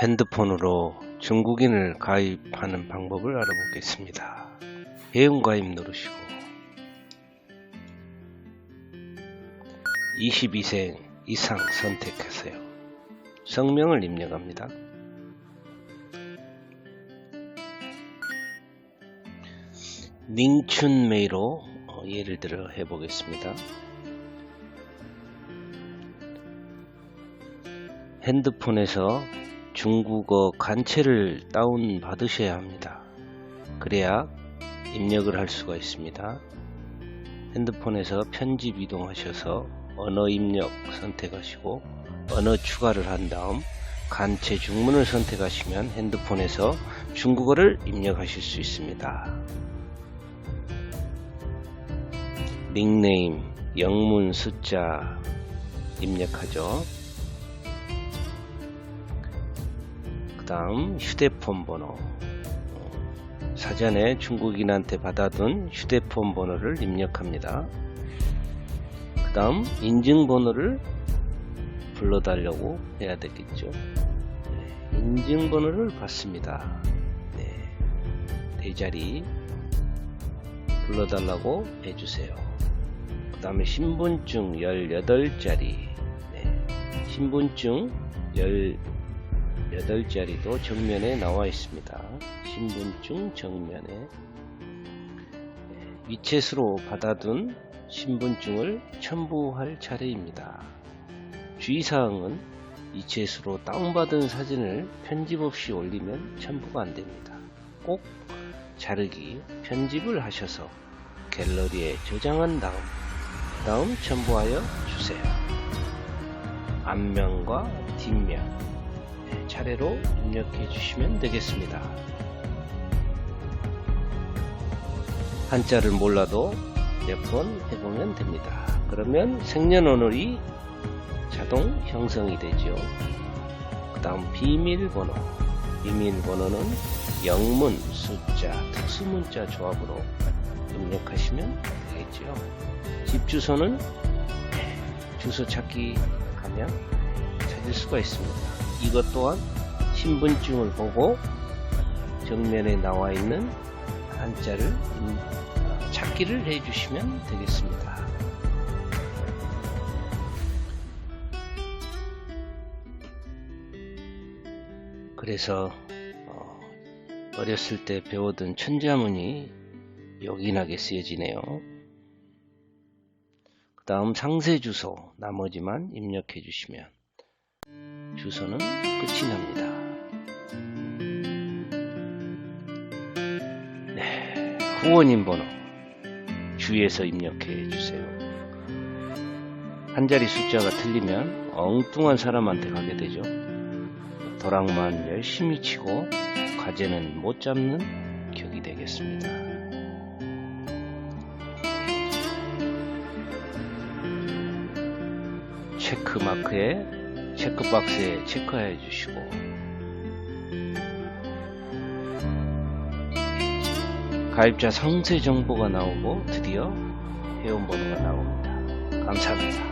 핸드폰으로 중국인을 가입하는 방법을 알아보겠습니다. 회원 가입 누르시고 22세 이상 선택하세요. 성명을 입력합니다. 닝춘메이로 어, 예를 들어 해보겠습니다. 핸드폰에서 중국어 간체를 다운 받으셔야 합니다. 그래야 입력을 할 수가 있습니다. 핸드폰에서 편집 이동하셔서 언어 입력 선택하시고 언어 추가를 한 다음 간체 중문을 선택하시면 핸드폰에서 중국어를 입력하실 수 있습니다. 닉네임, 영문, 숫자 입력하죠. 다음 휴대폰 번호 사전에 중국인한테 받아둔 휴대폰 번호를 입력합니다. 그 다음 인증번호를 불러달라고 해야 되겠죠. 네, 인증번호를 받습니다. 네, 대자리 불러달라고 해주세요. 그 다음에 신분증 18자리 네, 신분증 18 자리도 정면에 나와 있습니다. 신분증 정면에 네, 위챗으로 받아둔 신분증을 첨부할 차례입니다. 주의사항은 위챗으로 다운받은 사진을 편집 없이 올리면 첨부가 안됩니다. 꼭 자르기, 편집을 하셔서 갤러리에 저장한 다음 다음 첨부하여 주세요. 앞면과 뒷면 네, 차례로 입력해 주시면 되겠습니다. 한자를 몰라도 몇 번 해보면 됩니다. 그러면 생년월일이 자동 형성이 되죠. 그 다음 비밀번호 비밀번호는 영문, 숫자, 특수문자 조합으로 입력하시면 되겠죠. 집 주소는 주소 찾기 하면 찾을 수가 있습니다. 이것 또한 신분증을 보고 정면에 나와 있는 한자를 찾기를 해주시면 되겠습니다. 그래서 어, 어렸을 때 배우던 천자문이 요긴하게 쓰여지네요. 그 다음 상세 주소 나머지만 입력해 주시면 주소는 끝이 납니다. 네, 후원인 번호 주위에서 입력해 주세요. 한 자리 숫자가 틀리면 엉뚱한 사람한테 가게 되죠. 도랑만 열심히 치고 과제는 못 잡는 격이 되겠습니다. 체크 마크에 체크박스에 체크해 주시고 가입자 상세 정보가 나오고 드디어 회원번호가 나옵니다. 감사합니다.